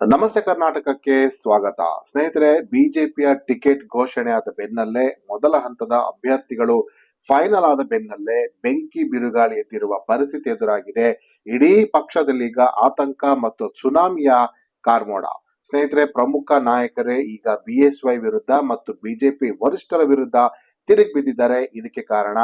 ನಮಸ್ತೆ ಕರ್ನಾಟಕಕ್ಕೆ ಸ್ವಾಗತ. ಸ್ನೇಹಿತರೆ, ಬಿಜೆಪಿಯ ಟಿಕೆಟ್ ಘೋಷಣೆ ಆದ ಬೆನ್ನಲ್ಲೇ ಮೊದಲ ಹಂತದ ಅಭ್ಯರ್ಥಿಗಳು ಫೈನಲ್ ಆದ ಬೆನ್ನಲ್ಲೇ ಬೆಂಕಿ ಬಿರುಗಾಳಿ ಎದ್ದಿರುವ ಪರಿಸ್ಥಿತಿ ಎದುರಾಗಿದೆ. ಇಡೀ ಪಕ್ಷದಲ್ಲೀಗ ಆತಂಕ ಮತ್ತು ಸುನಾಮಿಯ ಕಾರ್ಮೋಡ. ಸ್ನೇಹಿತರೆ, ಪ್ರಮುಖ ನಾಯಕರೇ, ಈಗ ಬಿಎಸ್ವೈ ವಿರುದ್ಧ ಮತ್ತು ಬಿಜೆಪಿ ವರಿಷ್ಠರ ವಿರುದ್ಧ ತಿರುಗಿ ಬಿದ್ದಿದ್ದಾರೆ. ಇದಕ್ಕೆ ಕಾರಣ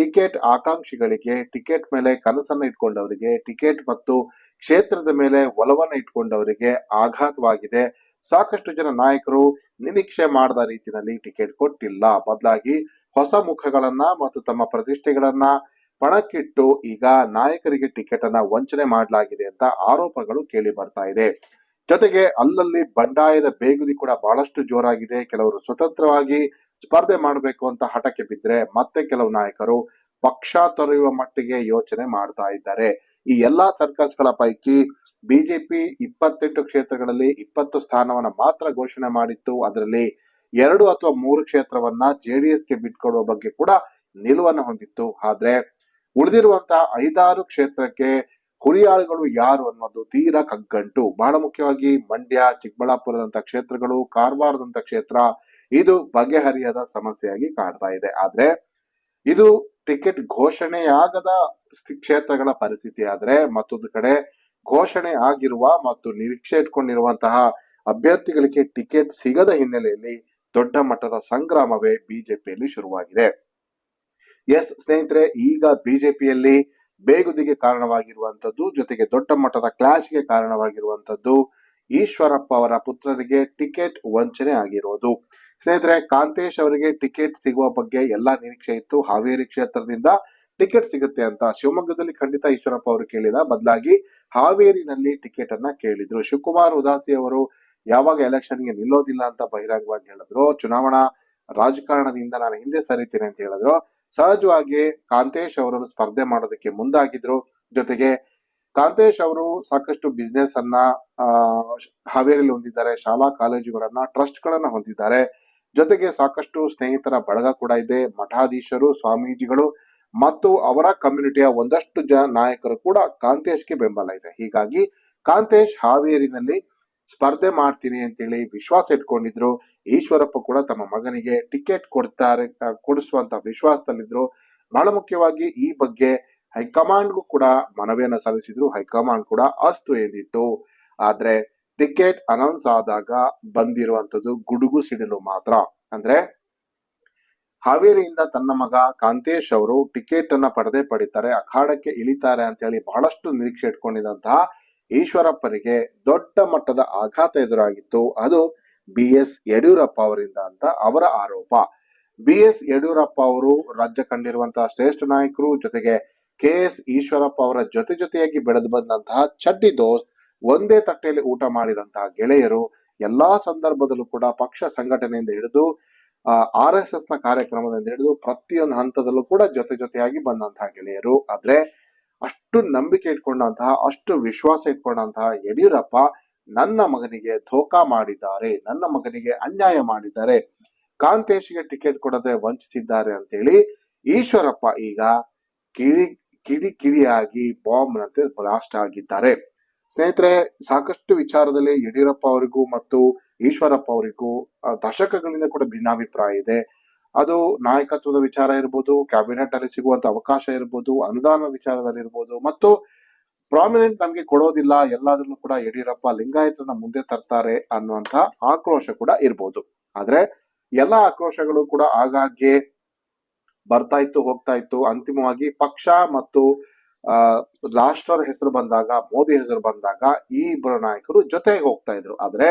ಟಿಕೆಟ್ ಆಕಾಂಕ್ಷಿಗಳಿಗೆ, ಟಿಕೆಟ್ ಮೇಲೆ ಕನಸನ್ನು ಇಟ್ಕೊಂಡವರಿಗೆ, ಟಿಕೆಟ್ ಮತ್ತು ಕ್ಷೇತ್ರದ ಮೇಲೆ ಒಲವನ್ನು ಇಟ್ಕೊಂಡವರಿಗೆ ಆಘಾತವಾಗಿದೆ. ಸಾಕಷ್ಟು ಜನ ನಾಯಕರು ನಿರೀಕ್ಷೆ ಮಾಡದ ರೀತಿಯಲ್ಲಿ ಟಿಕೆಟ್ ಕೊಟ್ಟಿಲ್ಲ. ಬದಲಾಗಿ ಹೊಸ ಮುಖಗಳನ್ನ ಮತ್ತು ತಮ್ಮ ಪ್ರತಿಷ್ಠೆಗಳನ್ನ ಪಣಕ್ಕಿಟ್ಟು ಈಗ ನಾಯಕರಿಗೆ ಟಿಕೆಟ್ ಅನ್ನ ವಂಚನೆ ಮಾಡಲಾಗಿದೆ ಅಂತ ಆರೋಪಗಳು ಕೇಳಿ ಬರ್ತಾ ಇದೆ. ಜೊತೆಗೆ ಅಲ್ಲಲ್ಲಿ ಬಂಡಾಯದ ಬೇಗುದಿ ಕೂಡ ಬಹಳಷ್ಟು ಜೋರಾಗಿದೆ. ಕೆಲವರು ಸ್ವತಂತ್ರವಾಗಿ ಸ್ಪರ್ಧೆ ಮಾಡಬೇಕು ಅಂತ ಹಠಕ್ಕೆ ಬಿದ್ರೆ ಮತ್ತೆ ಕೆಲವು ನಾಯಕರು ಪಕ್ಷ ತೊರೆಯುವ ಮಟ್ಟಿಗೆ ಯೋಚನೆ ಮಾಡ್ತಾ ಇದ್ದಾರೆ. ಈ ಎಲ್ಲಾ ಸರ್ಕಸ್ಗಳ ಪೈಕಿ ಬಿಜೆಪಿ ಇಪ್ಪತ್ತೆಂಟು ಕ್ಷೇತ್ರಗಳಲ್ಲಿ ಇಪ್ಪತ್ತು ಸ್ಥಾನವನ್ನ ಮಾತ್ರ ಘೋಷಣೆ ಮಾಡಿತ್ತು. ಅದರಲ್ಲಿ ಎರಡು ಅಥವಾ ಮೂರು ಕ್ಷೇತ್ರವನ್ನ ಡಿ ಎಸ್ಗೆ ಬಿಟ್ಕೊಡುವ ಬಗ್ಗೆ ಕೂಡ ನಿಲುವನ್ನು ಹೊಂದಿತ್ತು. ಆದ್ರೆ ಉಳಿದಿರುವಂತಹ ಐದಾರು ಕ್ಷೇತ್ರಕ್ಕೆ ಹುರಿಯಾಳುಗಳು ಯಾರು ಅನ್ನೋದು ತೀರಾ ಕಗ್ಗಂಟು. ಬಹಳ ಮುಖ್ಯವಾಗಿ ಮಂಡ್ಯ ಚಿಕ್ಕಬಳ್ಳಾಪುರದಂತ ಕ್ಷೇತ್ರಗಳು ಕಾರವಾರದಂತ ಕ್ಷೇತ್ರ ಇದು ಬಗೆಹರಿಯದ ಸಮಸ್ಯೆಯಾಗಿ ಕಾಡ್ತಾ ಇದೆ. ಆದ್ರೆ ಇದು ಟಿಕೆಟ್ ಘೋಷಣೆಯಾಗದ ಕ್ಷೇತ್ರಗಳ ಪರಿಸ್ಥಿತಿ ಆದ್ರೆ ಮತ್ತೊಂದು ಕಡೆ ಘೋಷಣೆ ಆಗಿರುವ ಮತ್ತು ನಿರೀಕ್ಷೆ ಇಟ್ಕೊಂಡಿರುವಂತಹ ಅಭ್ಯರ್ಥಿಗಳಿಗೆ ಟಿಕೆಟ್ ಸಿಗದ ಹಿನ್ನೆಲೆಯಲ್ಲಿ ದೊಡ್ಡ ಮಟ್ಟದ ಸಂಗ್ರಾಮವೇ ಬಿಜೆಪಿಯಲ್ಲಿ ಶುರುವಾಗಿದೆ. ಎಸ್ ಸ್ನೇಹಿತರೆ, ಈಗ ಬಿಜೆಪಿಯಲ್ಲಿ ಬೇಗುದಿಗೆ ಕಾರಣವಾಗಿರುವಂಥದ್ದು, ಜೊತೆಗೆ ದೊಡ್ಡ ಮಟ್ಟದ ಕ್ಲಾಶ್ಗೆ ಕಾರಣವಾಗಿರುವಂಥದ್ದು ಈಶ್ವರಪ್ಪ ಅವರ ಪುತ್ರರಿಗೆ ಟಿಕೆಟ್ ವಂಚನೆ ಆಗಿರೋದು. ಸ್ನೇಹಿತರೆ, ಕಾಂತೇಶ್ ಅವರಿಗೆ ಟಿಕೆಟ್ ಸಿಗುವ ಬಗ್ಗೆ ಎಲ್ಲಾ ನಿರೀಕ್ಷೆ ಇತ್ತು. ಹಾವೇರಿ ಕ್ಷೇತ್ರದಿಂದ ಟಿಕೆಟ್ ಸಿಗುತ್ತೆ ಅಂತ ಶಿವಮೊಗ್ಗದಲ್ಲಿ ಖಂಡಿತ ಈಶ್ವರಪ್ಪ ಅವರು ಕೇಳಿದ ಬದಲಾಗಿ ಹಾವೇರಿನಲ್ಲಿ ಟಿಕೆಟ್ ಅನ್ನ ಕೇಳಿದ್ರು. ಶಿವಕುಮಾರ್ ಉದಾಸಿ ಅವರು ಯಾವಾಗ ಎಲೆಕ್ಷನ್ಗೆ ನಿಲ್ಲೋದಿಲ್ಲ ಅಂತ ಬಹಿರಂಗವಾಗಿ ಹೇಳಿದ್ರು. ಚುನಾವಣಾ ರಾಜಕಾರಣದಿಂದ ನಾನು ಹಿಂದೆ ಸರಿತೇನೆ ಅಂತ ಹೇಳಿದ್ರು. ಸಹಜವಾಗಿ ಕಾಂತೇಶ್ ಅವರು ಸ್ಪರ್ಧೆ ಮಾಡೋದಕ್ಕೆ ಮುಂದಾಗಿದ್ರು. ಜೊತೆಗೆ ಕಾಂತೇಶ್ ಅವರು ಸಾಕಷ್ಟು ಬಿಸ್ನೆಸ್ ಅನ್ನ ಹಾವೇರಿಯಲ್ಲಿ ಹೊಂದಿದ್ದಾರೆ, ಶಾಲಾ ಕಾಲೇಜುಗಳನ್ನ ಟ್ರಸ್ಟ್ ಗಳನ್ನ ಹೊಂದಿದ್ದಾರೆ. ಜೊತೆಗೆ ಸಾಕಷ್ಟು ಸ್ನೇಹಿತರ ಬಳಗ ಕೂಡ ಇದೆ. ಮಠಾಧೀಶರು, ಸ್ವಾಮೀಜಿಗಳು ಮತ್ತು ಅವರ ಕಮ್ಯುನಿಟಿಯ ಒಂದಷ್ಟು ಜನ ನಾಯಕರು ಕೂಡ ಕಾಂತೇಶ್ಗೆ ಬೆಂಬಲ ಇದೆ. ಹೀಗಾಗಿ ಕಾಂತೇಶ್ ಹಾವೇರಿನಲ್ಲಿ ಸ್ಪರ್ಧೆ ಮಾಡ್ತೀನಿ ಅಂತೇಳಿ ವಿಶ್ವಾಸ ಇಟ್ಕೊಂಡಿದ್ರು. ಈಶ್ವರಪ್ಪ ಕೂಡ ತಮ್ಮ ಮಗನಿಗೆ ಟಿಕೆಟ್ ಕೊಡ್ತಾರೆ ಕೊಡಿಸುವಂತ ವಿಶ್ವಾಸದಲ್ಲಿದ್ರು. ಬಹಳ ಮುಖ್ಯವಾಗಿ ಈ ಬಗ್ಗೆ ಹೈಕಮಾಂಡ್ಗೂ ಕೂಡ ಮನವಿಯನ್ನು ಸಲ್ಲಿಸಿದ್ರು. ಹೈಕಮಾಂಡ್ ಕೂಡ ಅಸ್ತು ಎಂದಿತ್ತು. ಆದ್ರೆ ಟಿಕೆಟ್ ಅನೌನ್ಸ್ ಆದಾಗ ಬಂದಿರುವಂತದ್ದು ಗುಡುಗು ಸಿಡಿಲು ಮಾತ್ರ. ಅಂದ್ರೆ ಹಾವೇರಿಯಿಂದ ತನ್ನ ಮಗ ಕಾಂತೇಶ್ ಅವರು ಟಿಕೆಟ್ ಅನ್ನ ಪಡೆದೇ ಪಡಿತಾರೆ, ಅಖಾಡಕ್ಕೆ ಇಳಿತಾರೆ ಅಂತ ಹೇಳಿ ಬಹಳಷ್ಟು ನಿರೀಕ್ಷೆ ಇಟ್ಕೊಂಡಿದ್ದಂತಹ ಈಶ್ವರಪ್ಪನಿಗೆ ದೊಡ್ಡ ಮಟ್ಟದ ಆಘಾತ ಎದುರಾಗಿತ್ತು. ಅದು ಬಿ ಎಸ್ ಯಡಿಯೂರಪ್ಪ ಅವರಿಂದ ಅಂತ ಅವರ ಆರೋಪ. ಬಿ ಎಸ್ ಯಡಿಯೂರಪ್ಪ ಅವರು ರಾಜ್ಯ ಕಂಡಿರುವಂತಹ ಶ್ರೇಷ್ಠ ನಾಯಕರು ಜೊತೆಗೆ ಕೆ ಎಸ್ ಈಶ್ವರಪ್ಪ ಅವರ ಜೊತೆ ಜೊತೆಯಾಗಿ ಬೆಳೆದು ಬಂದಂತಹ ಚಡ್ಡಿ ದೋಸ್ ಒಂದೇ ತಟ್ಟೆಯಲ್ಲಿ ಊಟ ಮಾಡಿದಂತಹ ಗೆಳೆಯರು ಎಲ್ಲಾ ಸಂದರ್ಭದಲ್ಲೂ ಕೂಡ ಪಕ್ಷ ಸಂಘಟನೆಯಿಂದ ಹಿಡಿದು ಆರ್ ಎಸ್ ಎಸ್ನ ಕಾರ್ಯಕ್ರಮದಿಂದ ಹಿಡಿದು ಪ್ರತಿಯೊಂದು ಹಂತದಲ್ಲೂ ಕೂಡ ಜೊತೆ ಜೊತೆಯಾಗಿ ಬಂದಂತಹ ಗೆಳೆಯರು. ಆದ್ರೆ ಅಷ್ಟು ನಂಬಿಕೆ ಇಟ್ಕೊಂಡಂತಹ, ಅಷ್ಟು ವಿಶ್ವಾಸ ಇಟ್ಕೊಂಡಂತಹ ಯಡಿಯೂರಪ್ಪ ನನ್ನ ಮಗನಿಗೆ ಧೋಕಾ ಮಾಡಿದ್ದಾರೆ, ನನ್ನ ಮಗನಿಗೆ ಅನ್ಯಾಯ ಮಾಡಿದ್ದಾರೆ. ಕಾಂತೇಶ್ಗೆ ಟಿಕೆಟ್ ಕೊಡದೆ ವಂಚಿಸಿದ್ದಾರೆ ಅಂತೇಳಿ ಈಶ್ವರಪ್ಪ ಈಗ ಕಿಡಿ ಕಿಡಿ ಕಿಡಿಯಾಗಿ ಬಾಂಬ್ ನಂತೆ ಬ್ಲಾಸ್ಟ್ ಆಗಿದ್ದಾರೆ. ಸ್ನೇಹಿತರೆ, ಸಾಕಷ್ಟು ವಿಚಾರದಲ್ಲಿ ಯಡಿಯೂರಪ್ಪ ಅವರಿಗೂ ಮತ್ತು ಈಶ್ವರಪ್ಪ ಅವರಿಗೂ ದಶಕಗಳಿಂದ ಕೂಡ ಭಿನ್ನಾಭಿಪ್ರಾಯ ಇದೆ. ಅದು ನಾಯಕತ್ವದ ವಿಚಾರ ಇರ್ಬೋದು ಕ್ಯಾಬಿನೆಟ್ ಅಲ್ಲಿ ಸಿಗುವಂತ ಅವಕಾಶ ಇರ್ಬೋದು ಅನುದಾನ ವಿಚಾರದಲ್ಲಿ ಇರ್ಬೋದು, ಮತ್ತು ಪ್ರಾಮಿನೆಂಟ್ ನಮ್ಗೆ ಕೊಡೋದಿಲ್ಲ, ಎಲ್ಲಾದ್ರಲ್ಲೂ ಕೂಡ ಯಡಿಯೂರಪ್ಪ ಲಿಂಗಾಯತರನ್ನ ಮುಂದೆ ತರ್ತಾರೆ ಅನ್ನುವಂತ ಆಕ್ರೋಶ ಕೂಡ ಇರ್ಬೋದು. ಆದ್ರೆ ಎಲ್ಲ ಆಕ್ರೋಶಗಳು ಕೂಡ ಆಗಾಗ್ಗೆ ಬರ್ತಾ ಇತ್ತು, ಹೋಗ್ತಾ ಇತ್ತು. ಅಂತಿಮವಾಗಿ ಪಕ್ಷ ಮತ್ತು ರಾಷ್ಟ್ರದ ಹೆಸರು ಬಂದಾಗ, ಮೋದಿ ಹೆಸರು ಬಂದಾಗ ಈ ಇಬ್ಬರು ನಾಯಕರು ಜೊತೆಗೆ ಹೋಗ್ತಾ ಇದ್ರು. ಆದ್ರೆ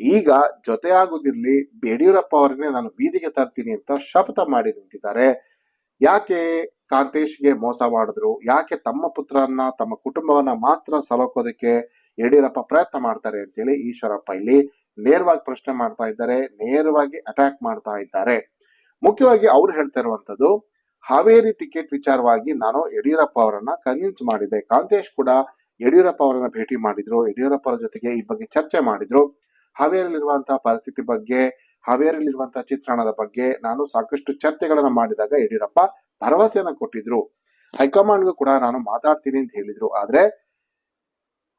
ಈಗ ಜೊತೆ ಯಡಿಯೂರಪ್ಪ ಅವರನ್ನೇ ನಾನು ಬೀದಿಗೆ ತರ್ತೀನಿ ಅಂತ ಶಪಥ ಮಾಡಿ ನಿಂತಿದ್ದಾರೆ. ಯಾಕೆ ಕಾಂತೇಶ್ಗೆ ಮೋಸ ಮಾಡಿದ್ರು? ಯಾಕೆ ತಮ್ಮ ಪುತ್ರನ್ನ, ತಮ್ಮ ಕುಟುಂಬವನ್ನ ಮಾತ್ರ ಸಲಕೋದಕ್ಕೆ ಯಡಿಯೂರಪ್ಪ ಪ್ರಯತ್ನ ಮಾಡ್ತಾರೆ ಅಂತೇಳಿ ಈಶ್ವರಪ್ಪ ಇಲ್ಲಿ ನೇರವಾಗಿ ಪ್ರಶ್ನೆ ಮಾಡ್ತಾ ಇದ್ದಾರೆ, ನೇರವಾಗಿ ಅಟ್ಯಾಕ್ ಮಾಡ್ತಾ ಇದ್ದಾರೆ. ಮುಖ್ಯವಾಗಿ ಅವ್ರು ಹೇಳ್ತಾ ಇರುವಂತದ್ದು ಹಾವೇರಿ ಟಿಕೆಟ್ ವಿಚಾರವಾಗಿ ನಾನು ಯಡಿಯೂರಪ್ಪ ಅವರನ್ನ ಕನ್ವಿನ್ಸ್ ಮಾಡಿದೆ ಕಾಂತೇಶ್ ಕೂಡ ಯಡಿಯೂರಪ್ಪ ಅವರನ್ನ ಭೇಟಿ ಮಾಡಿದ್ರು, ಯಡಿಯೂರಪ್ಪ ಅವರ ಜೊತೆಗೆ ಈ ಬಗ್ಗೆ ಚರ್ಚೆ ಮಾಡಿದ್ರು. ಹಾವೇರಿಯಲ್ಲಿರುವಂತಹ ಪರಿಸ್ಥಿತಿ ಬಗ್ಗೆ, ಹಾವೇರಿಯಲ್ಲಿರುವಂತಹ ಚಿತ್ರಣದ ಬಗ್ಗೆ ನಾನು ಸಾಕಷ್ಟು ಚರ್ಚೆಗಳನ್ನ ಮಾಡಿದಾಗ ಯಡಿಯೂರಪ್ಪ ಭರವಸೆಯನ್ನ ಕೊಟ್ಟಿದ್ರು. ಹೈಕಮಾಂಡ್ಗೂ ಕೂಡ ನಾನು ಮಾತಾಡ್ತೀನಿ ಅಂತ ಹೇಳಿದ್ರು. ಆದ್ರೆ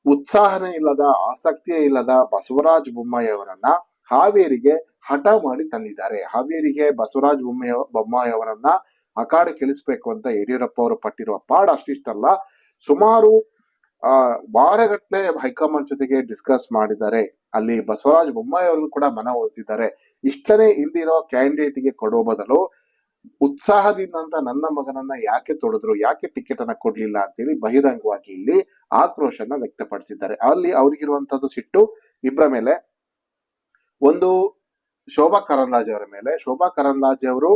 ಉತ್ಸಾಹನೇ ಇಲ್ಲದ, ಆಸಕ್ತಿಯೇ ಇಲ್ಲದ ಬಸವರಾಜ ಬೊಮ್ಮಾಯಿ ಅವರನ್ನ ಹಾವೇರಿಗೆ ಹಠ ಮಾಡಿ ತಂದಿದ್ದಾರೆ. ಹಾವೇರಿಗೆ ಬಸವರಾಜ ಬೊಮ್ಮಾಯಿ ಬೊಮ್ಮಾಯಿ ಅವರನ್ನ ಇಳಿಸ್ಬೇಕು ಅಂತ ಯಡಿಯೂರಪ್ಪ ಅವರು ಪಟ್ಟಿರುವ ಪಾಡ್ ಅಷ್ಟಿಷ್ಟಲ್ಲ. ಸುಮಾರು, ಆ ವಾರಗಟ್ಟಲೆ ಹೈಕಮಾಂಡ್ ಜೊತೆಗೆ ಡಿಸ್ಕಸ್ ಮಾಡಿದ್ದಾರೆ. ಅಲ್ಲಿ ಬಸವರಾಜ ಬೊಮ್ಮಾಯಿ ಅವರು ಕೂಡ ಮನ ಒಲಿಸಿದ್ದಾರೆ. ಇಷ್ಟನೇ ಇಲ್ದಿರೋ ಕ್ಯಾಂಡಿಡೇಟ್ಗೆ ಕೊಡೋ ಬದಲು ಉತ್ಸಾಹದಿಂದ ಅಂತ ನನ್ನ ಮಗನನ್ನ ಯಾಕೆ ತೊಡೆದ್ರು, ಯಾಕೆ ಟಿಕೆಟ್ ಅನ್ನ ಕೊಡ್ಲಿಲ್ಲ ಅಂತೇಳಿ ಬಹಿರಂಗವಾಗಿ ಇಲ್ಲಿ ಆಕ್ರೋಶನ ವ್ಯಕ್ತಪಡಿಸಿದ್ದಾರೆ. ಅಲ್ಲಿ ಅವ್ರಿಗಿರುವಂತದ್ದು ಸಿಟ್ಟು ಇಬ್ಬರ ಮೇಲೆ. ಒಂದು ಶೋಭಾ ಕರಂದ್ಲಾಜೆ ಅವರ ಮೇಲೆ. ಶೋಭಾ ಕರಂದ್ಲಾಜೆ ಅವರು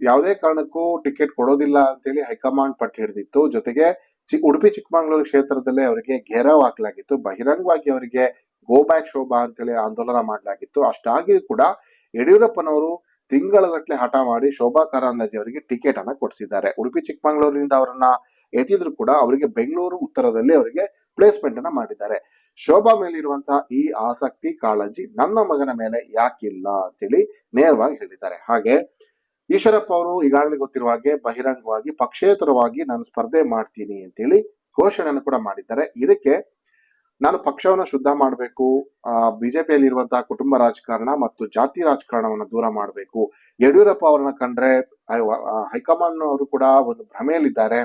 ಯಾವುದೇ ಕಾರಣಕ್ಕೂ ಟಿಕೆಟ್ ಕೊಡೋದಿಲ್ಲ ಅಂತೇಳಿ ಹೈಕಮಾಂಡ್ ಪಟ್ಟು ಹಿಡಿದಿತ್ತು. ಜೊತೆಗೆ ಚಿ ಉಡುಪಿ ಚಿಕ್ಕಮಗಳೂರು ಕ್ಷೇತ್ರದಲ್ಲೇ ಅವರಿಗೆ ಘೇರಾವ್ ಹಾಕಲಾಗಿತ್ತು. ಬಹಿರಂಗವಾಗಿ ಅವರಿಗೆ ಗೋ ಬ್ಯಾಕ್ ಶೋಭಾ ಅಂತೇಳಿ ಆಂದೋಲನ ಮಾಡಲಾಗಿತ್ತು. ಅಷ್ಟಾಗಿ ಕೂಡ ಯಡಿಯೂರಪ್ಪನವರು ತಿಂಗಳಗಟ್ಟಲೆ ಹಠ ಮಾಡಿ ಶೋಭಾ ಕರಂದ್ಲಾಜೆ ಅವರಿಗೆ ಟಿಕೆಟ್ ಅನ್ನ ಕೊಡಿಸಿದ್ದಾರೆ. ಉಡುಪಿ, ಚಿಕ್ಕಮಗಳೂರಿನಿಂದ ಅವರನ್ನ ಎತ್ತಿದ್ರು ಕೂಡ ಅವರಿಗೆ ಬೆಂಗಳೂರು ಉತ್ತರದಲ್ಲಿ ಅವರಿಗೆ ಪ್ಲೇಸ್ಮೆಂಟ್ ಅನ್ನ ಮಾಡಿದ್ದಾರೆ. ಶೋಭಾ ಮೇಲಿರುವಂತಹ ಈ ಆಸಕ್ತಿ ಕಾಳಜಿ ನನ್ನ ಮಗನ ಮೇಲೆ ಯಾಕಿಲ್ಲ ಅಂತೇಳಿ ನೇರವಾಗಿ ಹೇಳಿದ್ದಾರೆ. ಹಾಗೆ ಈಶ್ವರಪ್ಪ ಅವರು ಈಗಾಗಲೇ ಗೊತ್ತಿರುವ ಹಾಗೆ ಬಹಿರಂಗವಾಗಿ, ಪಕ್ಷೇತರವಾಗಿ ನಾನು ಸ್ಪರ್ಧೆ ಮಾಡ್ತೀನಿ ಅಂತೇಳಿ ಘೋಷಣೆಯನ್ನು ಕೂಡ ಮಾಡಿದ್ದಾರೆ. ಇದಕ್ಕೆ ನಾನು ಪಕ್ಷವನ್ನು ಶುದ್ಧ ಮಾಡಬೇಕು ಬಿಜೆಪಿಯಲ್ಲಿ ಇರುವಂತಹ ಕುಟುಂಬ ರಾಜಕಾರಣ ಮತ್ತು ಜಾತಿ ರಾಜಕಾರಣವನ್ನು ದೂರ ಮಾಡಬೇಕು. ಯಡಿಯೂರಪ್ಪ ಅವರನ್ನ ಕಂಡ್ರೆ ಹೈಕಮಾಂಡ್ ಅವರು ಕೂಡ ಒಂದು ಭ್ರಮೆಯಲ್ಲಿದ್ದಾರೆ.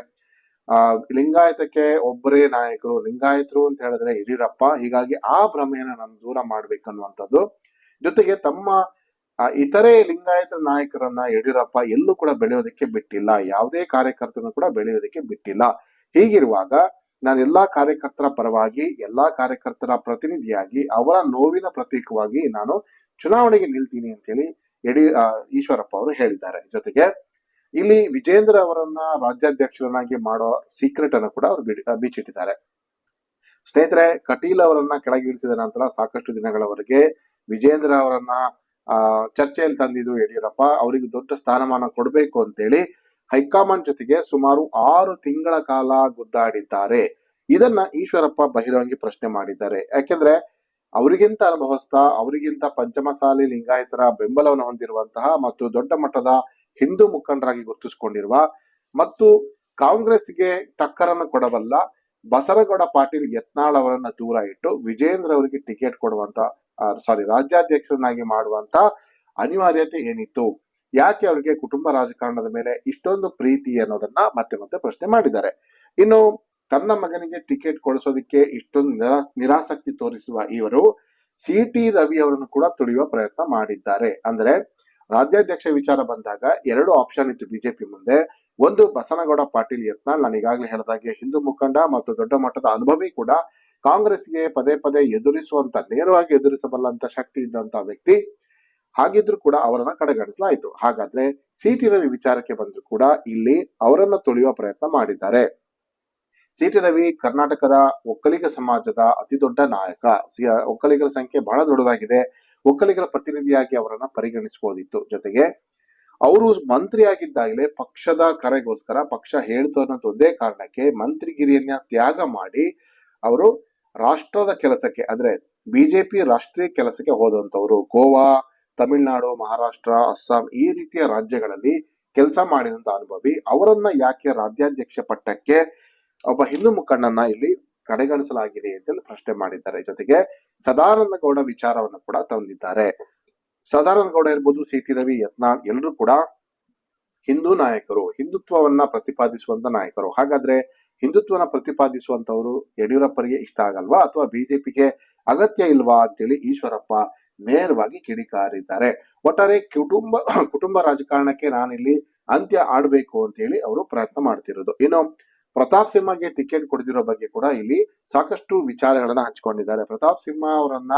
ಆ, ಲಿಂಗಾಯತಕ್ಕೆ ಒಬ್ಬರೇ ನಾಯಕರು, ಲಿಂಗಾಯತರು ಅಂತ ಹೇಳಿದ್ರೆ ಯಡಿಯೂರಪ್ಪ. ಹೀಗಾಗಿ ಆ ಭ್ರಮೆಯನ್ನು ನಾನು ದೂರ ಮಾಡ್ಬೇಕನ್ನುವಂಥದ್ದು. ಜೊತೆಗೆ ತಮ್ಮ ಇತರೆ ಲಿಂಗಾಯತ ನಾಯಕರನ್ನ ಯಡಿಯೂರಪ್ಪ ಎಲ್ಲೂ ಕೂಡ ಬೆಳೆಯೋದಕ್ಕೆ ಬಿಟ್ಟಿಲ್ಲ. ಯಾವುದೇ ಕಾರ್ಯಕರ್ತರನ್ನು ಕೂಡ ಬೆಳೆಯೋದಕ್ಕೆ ಬಿಟ್ಟಿಲ್ಲ. ಹೀಗಿರುವಾಗ ನಾನು ಎಲ್ಲಾ ಕಾರ್ಯಕರ್ತರ ಪರವಾಗಿ, ಎಲ್ಲಾ ಕಾರ್ಯಕರ್ತರ ಪ್ರತಿನಿಧಿಯಾಗಿ, ಅವರ ನೋವಿನ ಪ್ರತೀಕವಾಗಿ ನಾನು ಚುನಾವಣೆಗೆ ನಿಲ್ತೀನಿ ಅಂತೇಳಿ ಯಡಿ ಈಶ್ವರಪ್ಪ ಅವರು ಹೇಳಿದ್ದಾರೆ. ಜೊತೆಗೆ ಇಲ್ಲಿ ವಿಜೇಂದ್ರ ಅವರನ್ನ ರಾಜ್ಯಾಧ್ಯಕ್ಷರನ್ನಾಗಿ ಮಾಡೋ ಸೀಕ್ರೆಟ್ ಅನ್ನು ಕೂಡ ಅವರು ಬಿಚ್ಚಿಟ್ಟಿದ್ದಾರೆ ಸ್ನೇಹಿತರೆ, ಕಟೀಲ್ ಅವರನ್ನ ಕೆಳಗಿಳಿಸಿದ ನಂತರ ಸಾಕಷ್ಟು ದಿನಗಳವರೆಗೆ ವಿಜೇಂದ್ರ ಅವರನ್ನ ಚರ್ಚೆಯಲ್ಲಿ ತಂದಿದ್ರು ಯಡಿಯೂರಪ್ಪ, ಅವರಿಗೆ ದೊಡ್ಡ ಸ್ಥಾನಮಾನ ಕೊಡಬೇಕು ಅಂತೇಳಿ ಹೈಕಮಾಂಡ್ ಜೊತೆಗೆ ಸುಮಾರು ಆರು ತಿಂಗಳ ಕಾಲ ಗುದ್ದಾಡಿದ್ದಾರೆ. ಇದನ್ನ ಈಶ್ವರಪ್ಪ ಬಹಿರಂಗಿ ಪ್ರಶ್ನೆ ಮಾಡಿದ್ದಾರೆ. ಯಾಕೆಂದ್ರೆ ಅವರಿಗಿಂತ ಅನುಭವಸ್ಥ, ಅವರಿಗಿಂತ ಪಂಚಮಸಾಲಿ ಲಿಂಗಾಯತರ ಬೆಂಬಲವನ್ನು ಹೊಂದಿರುವಂತಹ ಮತ್ತು ದೊಡ್ಡ ಮಟ್ಟದ ಹಿಂದೂ ಮುಖಂಡರಾಗಿ ಗುರುತಿಸಿಕೊಂಡಿರುವ ಮತ್ತು ಕಾಂಗ್ರೆಸ್ಗೆ ಟಕ್ಕರನ್ನು ಕೊಡಬಲ್ಲ ಬಸರಗೌಡ ಪಾಟೀಲ್ ಯತ್ನಾಳ್ ಅವರನ್ನ ದೂರ ಇಟ್ಟು ವಿಜೇಂದ್ರ ಅವರಿಗೆ ಟಿಕೆಟ್ ಕೊಡುವಂತ ಸಾರಿ ರಾಜ್ಯಾಧ್ಯಕ್ಷರನ್ನಾಗಿ ಮಾಡುವಂತ ಅನಿವಾರ್ಯತೆ ಏನಿತ್ತು? ಯಾಕೆ ಅವರಿಗೆ ಕುಟುಂಬ ರಾಜಕಾರಣದ ಮೇಲೆ ಇಷ್ಟೊಂದು ಪ್ರೀತಿ ಅನ್ನೋದನ್ನ ಮತ್ತೆ ಮತ್ತೆ ಪ್ರಶ್ನೆ ಮಾಡಿದ್ದಾರೆ. ಇನ್ನು ತನ್ನ ಮಗನಿಗೆ ಟಿಕೆಟ್ ಕೊಡಿಸೋದಕ್ಕೆ ಇಷ್ಟೊಂದು ನಿರಾ, ನಿರಾಸಕ್ತಿ ತೋರಿಸುವ ಇವರು ಸಿ ಟಿ ರವಿ ಅವರನ್ನು ಕೂಡ ತುಳಿಯುವ ಪ್ರಯತ್ನ ಮಾಡಿದ್ದಾರೆ. ಅಂದ್ರೆ ರಾಜ್ಯಾಧ್ಯಕ್ಷ ವಿಚಾರ ಬಂದಾಗ ಎರಡು ಆಪ್ಷನ್ ಇತ್ತು ಬಿಜೆಪಿ ಮುಂದೆ. ಒಂದು ಬಸನಗೌಡ ಪಾಟೀಲ್ ಯತ್ನ ನಾನು ಈಗಾಗಲೇ ಹೇಳಿದಾಗೆ ಹಿಂದೂ ಮುಖಂಡ ಮತ್ತು ದೊಡ್ಡ ಮಟ್ಟದ ಅನುಭವಿ ಕೂಡ. ಕಾಂಗ್ರೆಸ್ಗೆ ಪದೇ ಪದೇ ಎದುರಿಸುವಂತ, ನೇರವಾಗಿ ಎದುರಿಸಬಲ್ಲಂತ ಶಕ್ತಿ ಇದ್ದಂತ ವ್ಯಕ್ತಿ. ಹಾಗಿದ್ರು ಕೂಡ ಅವರನ್ನ ಕಡೆಗಣಿಸಲಾಯಿತು. ಹಾಗಾದ್ರೆ ಸಿಟಿ ರವಿ ವಿಚಾರಕ್ಕೆ ಬಂದ್ರು ಕೂಡ ಇಲ್ಲಿ ಅವರನ್ನ ತುಳಿಯುವ ಪ್ರಯತ್ನ ಮಾಡಿದ್ದಾರೆ. ಸಿಟಿ ರವಿ ಕರ್ನಾಟಕದ ಒಕ್ಕಲಿಗ ಸಮಾಜದ ಅತಿ ದೊಡ್ಡ ನಾಯಕ. ಒಕ್ಕಲಿಗರ ಸಂಖ್ಯೆ ಬಹಳ ದೊಡ್ಡದಾಗಿದೆ. ಒಕ್ಕಲಿಗರ ಪ್ರತಿನಿಧಿಯಾಗಿ ಅವರನ್ನ ಪರಿಗಣಿಸಬಹುದಿತ್ತು ಜೊತೆಗೆ ಅವರು ಮಂತ್ರಿಯಾಗಿದ್ದಾಗಲೇ ಪಕ್ಷದ ಕರೆಗೋಸ್ಕರ ಪಕ್ಷ ಹೇಳ್ತು ಅನ್ನೋದು ಒಂದೇ ಕಾರಣಕ್ಕೆ ಮಂತ್ರಿಗಿರಿಯನ್ನ ತ್ಯಾಗ ಮಾಡಿ ಅವರು ರಾಷ್ಟ್ರದ ಕೆಲಸಕ್ಕೆ, ಅಂದ್ರೆ ಬಿಜೆಪಿ ರಾಷ್ಟ್ರೀಯ ಕೆಲಸಕ್ಕೆ ಹೋದಂತವ್ರು ಗೋವಾ ತಮಿಳುನಾಡು, ಮಹಾರಾಷ್ಟ್ರ, ಅಸ್ಸಾಂ ಈ ರೀತಿಯ ರಾಜ್ಯಗಳಲ್ಲಿ ಕೆಲಸ ಮಾಡಿದಂತ ಅನುಭವಿ. ಅವರನ್ನ ಯಾಕೆ ರಾಜ್ಯಾಧ್ಯಕ್ಷ ಪಟ್ಟಕ್ಕೆ ಒಬ್ಬ ಹಿಂದೂ ಮುಖಂಡನ್ನ ಇಲ್ಲಿ ಕಡೆಗಣಿಸಲಾಗಿದೆ ಅಂತೇಳಿ ಪ್ರಶ್ನೆ ಮಾಡಿದ್ದಾರೆ. ಜೊತೆಗೆ ಸದಾನಂದ ಗೌಡ ವಿಚಾರವನ್ನು ಕೂಡ ತಂದಿದ್ದಾರೆ. ಸದಾನಂದ ಗೌಡ ಇರ್ಬೋದು ಸಿ ಟಿ ರವಿ, ಯತ್ನಾಳ್ ಎಲ್ಲರೂ ಕೂಡ ಹಿಂದೂ ನಾಯಕರು, ಹಿಂದುತ್ವವನ್ನ ಪ್ರತಿಪಾದಿಸುವಂತ ನಾಯಕರು. ಹಾಗಾದ್ರೆ ಹಿಂದುತ್ವನ ಪ್ರತಿಪಾದಿಸುವಂತವರು ಯಡಿಯೂರಪ್ಪರಿಗೆ ಇಷ್ಟ ಆಗಲ್ವಾ ಅಥವಾ ಬಿಜೆಪಿಗೆ ಅಗತ್ಯ ಇಲ್ವಾ ಅಂತೇಳಿ ಈಶ್ವರಪ್ಪ ನೇರವಾಗಿ ಕಿಡಿಕಾರಿದ್ದಾರೆ. ಒಟ್ಟಾರೆ ಕುಟುಂಬ ಕುಟುಂಬ ರಾಜಕಾರಣಕ್ಕೆ ನಾನಿಲ್ಲಿ ಅಂತ್ಯ ಆಡ್ಬೇಕು ಅಂತ ಹೇಳಿ ಅವರು ಪ್ರಯತ್ನ ಮಾಡ್ತಿರೋದು. ಇನ್ನು ಪ್ರತಾಪ್ ಸಿಂಹಗೆ ಟಿಕೆಟ್ ಕೊಡ್ತಿರೋ ಬಗ್ಗೆ ಕೂಡ ಇಲ್ಲಿ ಸಾಕಷ್ಟು ವಿಚಾರಗಳನ್ನ ಹಂಚಿಕೊಂಡಿದ್ದಾರೆ. ಪ್ರತಾಪ್ ಸಿಂಹ ಅವರನ್ನ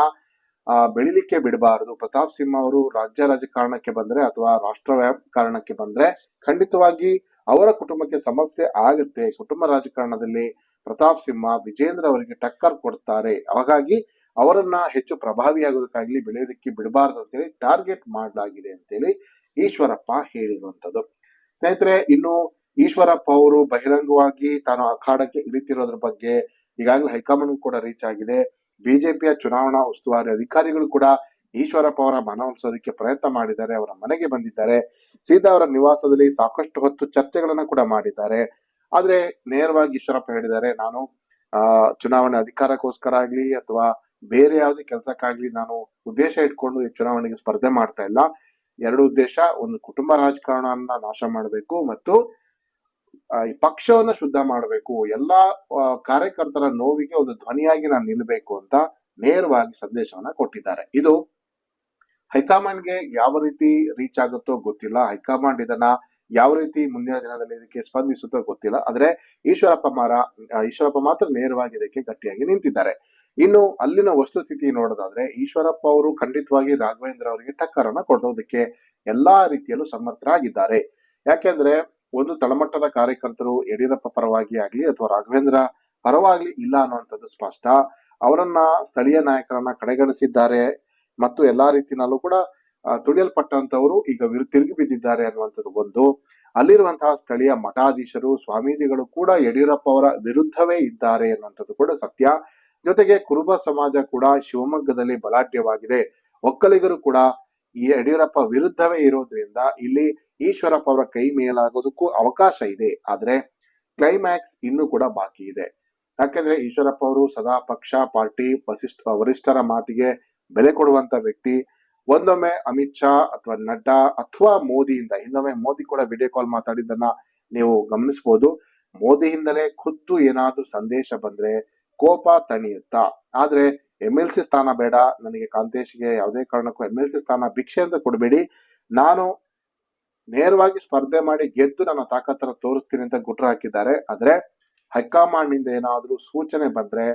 ಬೆಳಿಲಿಕ್ಕೆ ಬಿಡಬಾರದು. ಪ್ರತಾಪ್ ಸಿಂಹ ಅವರು ರಾಜ್ಯ ರಾಜಕಾರಣಕ್ಕೆ ಬಂದ್ರೆ ಅಥವಾ ರಾಷ್ಟ್ರ ಕಾರಣಕ್ಕೆ ಬಂದ್ರೆ ಖಂಡಿತವಾಗಿ ಅವರ ಕುಟುಂಬಕ್ಕೆ ಸಮಸ್ಯೆ ಆಗುತ್ತೆ. ಕುಟುಂಬ ರಾಜಕಾರಣದಲ್ಲಿ ಪ್ರತಾಪ್ ಸಿಂಹ ವಿಜೇಂದ್ರ ಅವರಿಗೆ ಟಕ್ಕರ್ ಕೊಡ್ತಾರೆ. ಹಾಗಾಗಿ ಅವರನ್ನ ಹೆಚ್ಚು ಪ್ರಭಾವಿಯಾಗೋದಕ್ಕಾಗ್ಲಿ ಬೆಳೆಯೋದಕ್ಕೆ ಬಿಡಬಾರ್ದು ಅಂತೇಳಿ ಟಾರ್ಗೆಟ್ ಮಾಡಲಾಗಿದೆ ಅಂತೇಳಿ ಈಶ್ವರಪ್ಪ ಹೇಳಿರುವಂಥದ್ದು. ಸ್ನೇಹಿತರೆ, ಇನ್ನು ಈಶ್ವರಪ್ಪ ಅವರು ಬಹಿರಂಗವಾಗಿ ತಾನು ಅಖಾಡಕ್ಕೆ ಇಳಿತಿರೋದ್ರ ಬಗ್ಗೆ ಈಗಾಗಲೇ ಹೈಕಮಾಂಡ್ ಕೂಡ ರೀಚ್ ಆಗಿದೆ. ಬಿಜೆಪಿಯ ಚುನಾವಣಾ ಉಸ್ತುವಾರಿ ಅಧಿಕಾರಿಗಳು ಕೂಡ ಈಶ್ವರಪ್ಪ ಅವರ ಮನವೊಲಿಸೋದಕ್ಕೆ ಪ್ರಯತ್ನ ಮಾಡಿದ್ದಾರೆ, ಅವರ ಮನೆಗೆ ಬಂದಿದ್ದಾರೆ. ಸೀತಾ ಅವರ ನಿವಾಸದಲ್ಲಿ ಸಾಕಷ್ಟು ಹೊತ್ತು ಚರ್ಚೆಗಳನ್ನ ಕೂಡ ಮಾಡಿದ್ದಾರೆ. ಆದ್ರೆ ನೇರವಾಗಿ ಈಶ್ವರಪ್ಪ ಹೇಳಿದ್ದಾರೆ, ನಾನು ಚುನಾವಣೆ ಅಧಿಕಾರಕ್ಕೋಸ್ಕರ ಆಗ್ಲಿ ಅಥವಾ ಬೇರೆ ಯಾವುದೇ ಕೆಲಸಕ್ಕಾಗ್ಲಿ ನಾನು ಉದ್ದೇಶ ಇಟ್ಕೊಂಡು ಈ ಚುನಾವಣೆಗೆ ಸ್ಪರ್ಧೆ ಮಾಡ್ತಾ ಇಲ್ಲ. ಎರಡು ಉದ್ದೇಶ, ಒಂದು ಕುಟುಂಬ ರಾಜಕಾರಣವನ್ನ ನಾಶ ಮಾಡಬೇಕು ಮತ್ತು ಈ ಪಕ್ಷವನ್ನ ಶುದ್ಧ ಮಾಡಬೇಕು. ಎಲ್ಲಾ ಕಾರ್ಯಕರ್ತರ ನೋವಿಗೆ ಒಂದು ಧ್ವನಿಯಾಗಿ ನಾನು ನಿಲ್ಲಬೇಕು ಅಂತ ನೇರವಾಗಿ ಸಂದೇಶವನ್ನ ಕೊಟ್ಟಿದ್ದಾರೆ. ಇದು ಹೈಕಮಾಂಡ್ಗೆ ಯಾವ ರೀತಿ ರೀಚ್ ಆಗುತ್ತೋ ಗೊತ್ತಿಲ್ಲ. ಹೈಕಮಾಂಡ್ ಇದನ್ನ ಯಾವ ರೀತಿ ಮುಂದಿನ ದಿನದಲ್ಲಿ ಇದಕ್ಕೆ ಸ್ಪಂದಿಸುತ್ತೋ ಗೊತ್ತಿಲ್ಲ. ಆದ್ರೆ ಈಶ್ವರಪ್ಪ ಮಾರ, ಈಶ್ವರಪ್ಪ ಮಾತ್ರ ನೇರವಾಗಿ ಇದಕ್ಕೆ ಗಟ್ಟಿಯಾಗಿ ನಿಂತಿದ್ದಾರೆ. ಇನ್ನು ಅಲ್ಲಿನ ವಸ್ತುಸ್ಥಿತಿ ನೋಡೋದಾದ್ರೆ ಈಶ್ವರಪ್ಪ ಅವರು ಖಂಡಿತವಾಗಿ ರಾಘವೇಂದ್ರ ಅವರಿಗೆ ಟಕ್ಕರನ್ನ ಕೊಡೋದಕ್ಕೆ ಎಲ್ಲಾ ರೀತಿಯಲ್ಲೂ ಸಮರ್ಥರಾಗಿದ್ದಾರೆ. ಯಾಕೆಂದ್ರೆ ಒಂದು ತಳಮಟ್ಟದ ಕಾರ್ಯಕರ್ತರು ಯಡಿಯೂರಪ್ಪ ಪರವಾಗಿ ಆಗ್ಲಿ ಅಥವಾ ರಾಘವೇಂದ್ರ ಪರವಾಗ್ಲಿ ಇಲ್ಲ ಅನ್ನುವಂಥದ್ದು ಸ್ಪಷ್ಟ. ಅವರನ್ನ ಸ್ಥಳೀಯ ನಾಯಕರನ್ನ ಕಡೆಗಣಿಸಿದ್ದಾರೆ ಮತ್ತು ಎಲ್ಲಾ ರೀತಿಯಲ್ಲೂ ಕೂಡ ತುಳಿಯಲ್ಪಟ್ಟಂತವರು ಈಗ ತಿರುಗಿ ಬಿದ್ದಿದ್ದಾರೆ ಅನ್ನುವಂಥದ್ದು ಒಂದು. ಅಲ್ಲಿರುವಂತಹ ಸ್ಥಳೀಯ ಮಠಾಧೀಶರು, ಸ್ವಾಮೀಜಿಗಳು ಕೂಡ ಯಡಿಯೂರಪ್ಪ ಅವರ ವಿರುದ್ಧವೇ ಇದ್ದಾರೆ ಅನ್ನುವಂಥದ್ದು ಕೂಡ ಸತ್ಯ. ಜೊತೆಗೆ ಕುರುಬ ಸಮಾಜ ಕೂಡ ಶಿವಮೊಗ್ಗದಲ್ಲಿ ಬಲಾಢ್ಯವಾಗಿದೆ. ಒಕ್ಕಲಿಗರು ಕೂಡ ಈ ಯಡಿಯೂರಪ್ಪ ವಿರುದ್ಧವೇ ಇರೋದ್ರಿಂದ ಇಲ್ಲಿ ಈಶ್ವರಪ್ಪ ಅವರ ಕೈ ಮೇಲಾಗೋದಕ್ಕೂ ಅವಕಾಶ ಇದೆ. ಆದ್ರೆ ಕ್ಲೈಮ್ಯಾಕ್ಸ್ ಇನ್ನೂ ಕೂಡ ಬಾಕಿ ಇದೆ. ಯಾಕೆಂದ್ರೆ ಈಶ್ವರಪ್ಪ ಅವರು ಸದಾ ಪಕ್ಷ, ಪಾರ್ಟಿ, ವಸಿಷ್ಠ, ವರಿಷ್ಠರ ಮಾತಿಗೆ ಬೆಲೆ ಕೊಡುವಂತ ವ್ಯಕ್ತಿ. ಒಂದೊಮ್ಮೆ ಅಮಿತ್ ಶಾ ಅಥವಾ ನಡ್ಡಾ ಅಥವಾ ಮೋದಿಯಿಂದ, ಇನ್ನೊಮ್ಮೆ ಮೋದಿ ಕೂಡ ವಿಡಿಯೋ ಕಾಲ್ ಮಾತಾಡಿದ್ದನ್ನ ನೀವು ಗಮನಿಸಬಹುದು ಮೋದಿಯಿಂದಲೇ ಖುದ್ದು ಏನಾದ್ರೂ ಸಂದೇಶ ಬಂದ್ರೆ ಕೋಪ ತಣಿಯುತ್ತಾ. ಆದ್ರೆ ಎಂ ಎಲ್ ಸಿ ಸ್ಥಾನ ಬೇಡ, ನನಗೆ ಕಾಂತೇಶ್ಗೆ ಯಾವುದೇ ಕಾರಣಕ್ಕೂ ಎಂ ಎಲ್ ಸಿ ಸ್ಥಾನ ಭಿಕ್ಷೆ ಅಂತ ಕೊಡಬೇಡಿ. ನಾನು ನೇರವಾಗಿ ಸ್ಪರ್ಧೆ ಮಾಡಿ ಗೆದ್ದು ನನ್ನ ತಾಕತ್ತರ ತೋರಿಸ್ತೀನಿ ಅಂತ ಗುಟ್ರ ಹಾಕಿದ್ದಾರೆ. ಆದ್ರೆ ಹೈಕಮಾಂಡ್ನಿಂದ ಏನಾದರೂ ಸೂಚನೆ ಬಂದ್ರೆ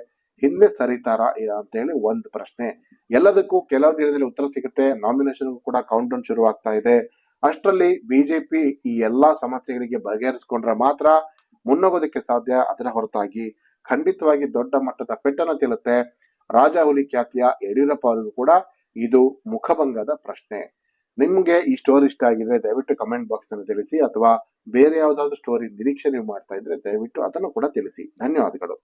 ಹಿಂದೆ ಸರಿತಾರ ಅಂತ ಹೇಳಿ ಒಂದು ಪ್ರಶ್ನೆ. ಎಲ್ಲದಕ್ಕೂ ಕೆಲವು ದಿನದಲ್ಲಿ ಉತ್ತರ ಸಿಗುತ್ತೆ. ನಾಮಿನೇಷನ್ ಕೂಡ ಕೌಂಟ್ ಡೌನ್ ಶುರು ಆಗ್ತಾ ಇದೆ ಅಷ್ಟರಲ್ಲಿ ಬಿಜೆಪಿ ಈ ಎಲ್ಲಾ ಸಮಸ್ಯೆಗಳಿಗೆ ಬಗೆಹರಿಸಿಕೊಂಡ್ರೆ ಮಾತ್ರ ಮುನ್ನೋಗೋದಕ್ಕೆ ಸಾಧ್ಯ ಅದರ ಹೊರತಾಗಿ. ಖಂಡಿತವಾಗಿ ದೊಡ್ಡ ಮಟ್ಟದ ಪೆಟ್ಟನ್ನು ರಾಜ ಹುಲಿ ಖ್ಯಾತಿಯ ಯಡಿಯೂರಪ್ಪ ಅವರಿಗೂ ಕೂಡ ಇದು ಮುಖಭಂಗದ ಪ್ರಶ್ನೆ. ನಿಮ್ಗೆ ಈ ಸ್ಟೋರಿ ಇಷ್ಟ ಆಗಿದ್ರೆ ದಯವಿಟ್ಟು ಕಮೆಂಟ್ ಬಾಕ್ಸ್ನಲ್ಲಿ ತಿಳಿಸಿ ಅಥವಾ ಬೇರೆ ಯಾವ್ದಾದ್ರು ಸ್ಟೋರಿ ನಿರೀಕ್ಷೆ ನೀವು ಮಾಡ್ತಾ ಇದ್ರೆ ದಯವಿಟ್ಟು ಅದನ್ನು ಕೂಡ ತಿಳಿಸಿ. ಧನ್ಯವಾದಗಳು.